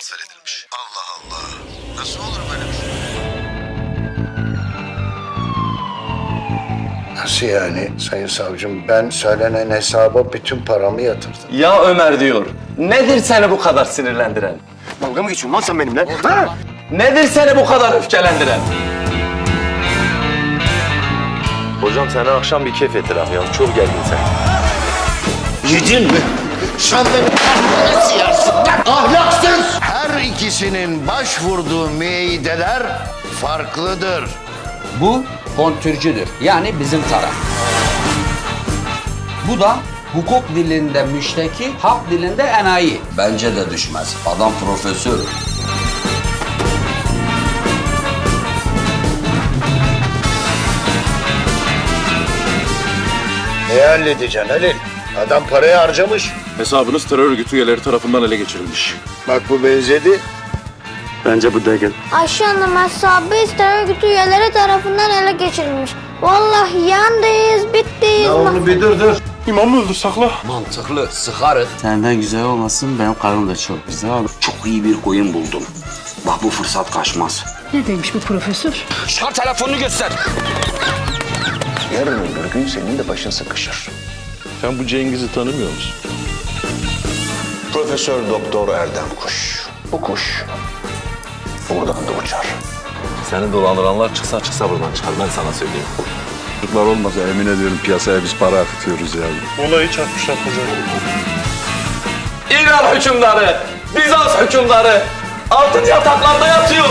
transfer edilmiş. Allah Allah. Nasıl olur böyle bir şey? Nasıl yani sayın savcım? Ben söylenen hesaba bütün paramı yatırdım. Ya Ömer diyor. Nedir seni bu kadar sinirlendiren? Dalga mı geçiyorsun lan sen benimle? Ha? Nedir seni bu kadar öfkelendiren? Hocam sana akşam bir keyif etiraf ya. Çok gergin sen. Yedin mi? Sen beni ahlakına siyarsın lan! Ahlaksız! İkisinin başvurduğu müeyyideler farklıdır. Bu kontürcüdür. Yani bizim taraf. Bu da hukuk dilinde müşteki, hak dilinde enayi. Bence de düşmez. Adam profesör. Ne halledeceksin Halil? Adam parayı harcamış. Hesabınız terör örgütü üyeleri tarafından ele geçirilmiş. Bak bu benzedi. Bence bu değil. Ayşe Hanım hesabı terör örgütü üyeleri tarafından ele geçirilmiş. Vallahi yandayız, bittiyiz. bir dur dur. İmam mı öldü sakla? Mantıklı, sıkarız. Senden güzel olmasın, benim karım da çok güzel. Çok iyi bir koyun buldum. Bak bu fırsat kaçmaz. Neredeymiş bu profesör? Çıkar telefonunu göster. Yarın öbür gün senin de başın sıkışır. Sen bu Cengiz'i tanımıyor musun? Profesör Doktor Erdem Kuş. Bu kuş buradan da uçar. Seni dolandıranlar çıksa çıksa buradan çıkar. Ben sana söyleyeyim. Çocuklar olmasa emin ediyorum piyasaya biz para akıtıyoruz yani. Olayı çarpmışlar hocam. İran hükümdarı, Bizans hükümdarı altın yataklarda yatıyor.